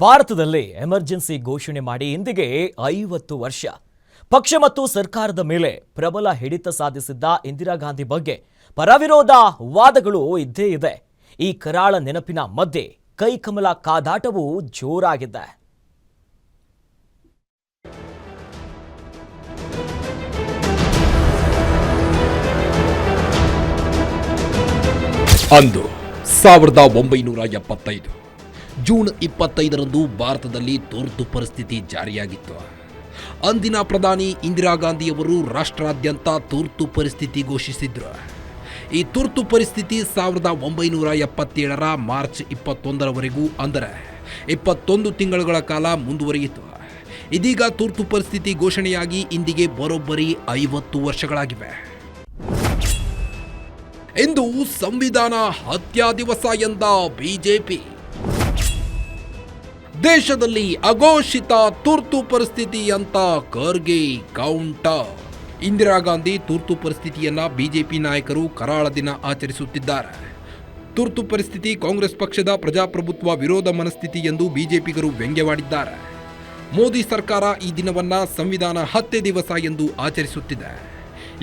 ಭಾರತದಲ್ಲಿ ಎಮರ್ಜೆನ್ಸಿ ಘೋಷಣೆ ಮಾಡಿ ಇಂದಿಗೆ ಐವತ್ತು ವರ್ಷ. ಪಕ್ಷ ಮತ್ತು ಸರ್ಕಾರದ ಮೇಲೆ ಪ್ರಬಲ ಹಿಡಿತ ಸಾಧಿಸಿದ್ದ ಇಂದಿರಾ ಗಾಂಧಿ ಬಗ್ಗೆ ಪರವಿರೋಧ ವಾದಗಳು ಇದ್ದೇ ಇದೆ. ಈ ಕರಾಳ ನೆನಪಿನ ಮಧ್ಯೆ ಕೈಕಮಲ ಕಾದಾಟವು ಜೋರಾಗಿದೆ. ಅಂದು ಸಾವಿರದ ಒಂಬೈನೂರ ಎಪ್ಪತ್ತೈದು. ಜೂನ್ ಇಪ್ಪತ್ತೈದರಂದು ಭಾರತದಲ್ಲಿ ತುರ್ತು ಪರಿಸ್ಥಿತಿ ಜಾರಿಯಾಗಿತ್ತು. ಅಂದಿನ ಪ್ರಧಾನಿ ಇಂದಿರಾ ಗಾಂಧಿಯವರು ರಾಷ್ಟ್ರಾದ್ಯಂತ ತುರ್ತು ಪರಿಸ್ಥಿತಿ ಘೋಷಿಸಿದ್ರು. ಈ ತುರ್ತು ಪರಿಸ್ಥಿತಿ ಸಾವಿರದ ಒಂಬೈನೂರ ಎಪ್ಪತ್ತೇಳರ ಮಾರ್ಚ್ ಇಪ್ಪತ್ತೊಂದರವರೆಗೂ ಅಂದರೆ ಇಪ್ಪತ್ತೊಂದು ತಿಂಗಳುಗಳ ಕಾಲ ಮುಂದುವರಿಯಿತು. ಇದೀಗ ತುರ್ತು ಪರಿಸ್ಥಿತಿ ಘೋಷಣೆಯಾಗಿ ಇಂದಿಗೆ ಬರೋಬ್ಬರಿ ಐವತ್ತು ವರ್ಷಗಳಾಗಿವೆ. ಇಂದು ಸಂವಿಧಾನ ಹತ್ಯಾ ದಿವಸ ಎಂದ ಬಿಜೆಪಿ. ದೇಶದಲ್ಲಿ ಅಘೋಷಿತ ತುರ್ತು ಪರಿಸ್ಥಿತಿ ಅಂತ ಖರ್ಗೆ ಕೌಂಟರ್ ಇಂದಿರಾ ಗಾಂಧಿ ತುರ್ತು ಪರಿಸ್ಥಿತಿಯನ್ನ ಬಿಜೆಪಿ ನಾಯಕರು ಕರಾಳ ದಿನ ಆಚರಿಸುತ್ತಿದ್ದಾರೆ. ತುರ್ತು ಪರಿಸ್ಥಿತಿ ಕಾಂಗ್ರೆಸ್ ಪಕ್ಷದ ಪ್ರಜಾಪ್ರಭುತ್ವ ವಿರೋಧ ಮನಸ್ಥಿತಿ ಎಂದು ಬಿಜೆಪಿಗರು ವ್ಯಂಗ್ಯವಾಡಿದ್ದಾರೆ. ಮೋದಿ ಸರ್ಕಾರ ಈ ದಿನವನ್ನ ಸಂವಿಧಾನ ಹತ್ಯೆ ದಿವಸ ಎಂದು ಆಚರಿಸುತ್ತಿದೆ.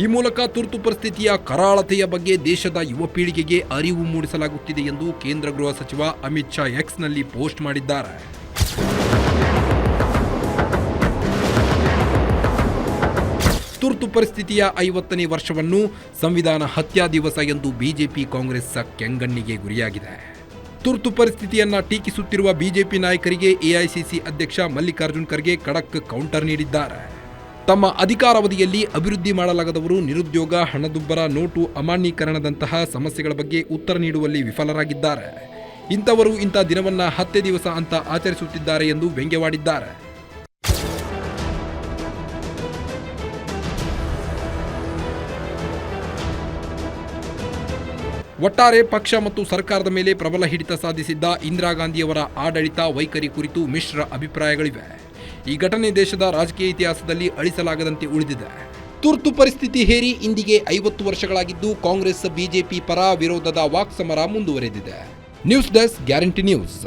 ಈ ಮೂಲಕ ತುರ್ತು ಪರಿಸ್ಥಿತಿಯ ಕರಾಳತೆಯ ಬಗ್ಗೆ ದೇಶದ ಯುವ ಪೀಳಿಗೆಗೆ ಅರಿವು ಮೂಡಿಸಲಾಗುತ್ತಿದೆ ಎಂದು ಕೇಂದ್ರ ಗೃಹ ಸಚಿವ ಅಮಿತ್ ಶಾ ಎಕ್ಸ್ನಲ್ಲಿ ಪೋಸ್ಟ್ ಮಾಡಿದ್ದಾರೆ. ತುರ್ತು ಪರಿಸ್ಥಿತಿಯ ಐವತ್ತನೇ ವರ್ಷವನ್ನು ಸಂವಿಧಾನ ಹತ್ಯಾ ದಿವಸ ಎಂದು ಬಿಜೆಪಿ ಕಾಂಗ್ರೆಸ್ ಕೆಂಗಣ್ಣಿಗೆ ಗುರಿಯಾಗಿದೆ. ತುರ್ತು ಪರಿಸ್ಥಿತಿಯನ್ನ ಟೀಕಿಸುತ್ತಿರುವ ಬಿಜೆಪಿ ನಾಯಕರಿಗೆ ಎಐಸಿಸಿ ಅಧ್ಯಕ್ಷ ಮಲ್ಲಿಕಾರ್ಜುನ್ ಖರ್ಗೆ ಖಡಕ್ ಕೌಂಟರ್ ನೀಡಿದ್ದಾರೆ. ತಮ್ಮ ಅಧಿಕಾರಾವಧಿಯಲ್ಲಿ ಅಭಿವೃದ್ಧಿ ಮಾಡಲಾಗದವರು ನಿರುದ್ಯೋಗ, ಹಣದುಬ್ಬರ, ನೋಟು ಅಮಾನ್ಯೀಕರಣದಂತಹ ಸಮಸ್ಯೆಗಳ ಬಗ್ಗೆ ಉತ್ತರ ನೀಡುವಲ್ಲಿ ವಿಫಲರಾಗಿದ್ದಾರೆ. ಇಂಥವರು ಇಂಥ ದಿನವನ್ನ ಹತ್ತೆ ದಿವಸ ಅಂತ ಆಚರಿಸುತ್ತಿದ್ದಾರೆ ಎಂದು ವ್ಯಂಗ್ಯವಾಡಿದ್ದಾರೆ. ಒಟ್ಟಾರೆ ಪಕ್ಷ ಮತ್ತು ಸರ್ಕಾರದ ಮೇಲೆ ಪ್ರಬಲ ಹಿಡಿತ ಸಾಧಿಸಿದ್ದ ಇಂದಿರಾ ಗಾಂಧಿಯವರ ಆಡಳಿತ ವೈಖರಿ ಕುರಿತು ಮಿಶ್ರ ಅಭಿಪ್ರಾಯಗಳಿವೆ. ಈ ಘಟನೆ ದೇಶದ ರಾಜಕೀಯ ಇತಿಹಾಸದಲ್ಲಿ ಅಳಿಸಲಾಗದಂತೆ ಉಳಿದಿದೆ. ತುರ್ತು ಪರಿಸ್ಥಿತಿ ಹೇರಿ ಇಂದಿಗೆ ಐವತ್ತು ವರ್ಷಗಳಾಗಿದ್ದು ಕಾಂಗ್ರೆಸ್, ಬಿಜೆಪಿ ಪರ ವಿರೋಧದ ವಾಕ್ಸಮರ ಮುಂದುವರೆದಿದೆ. News Desk Guarantee News.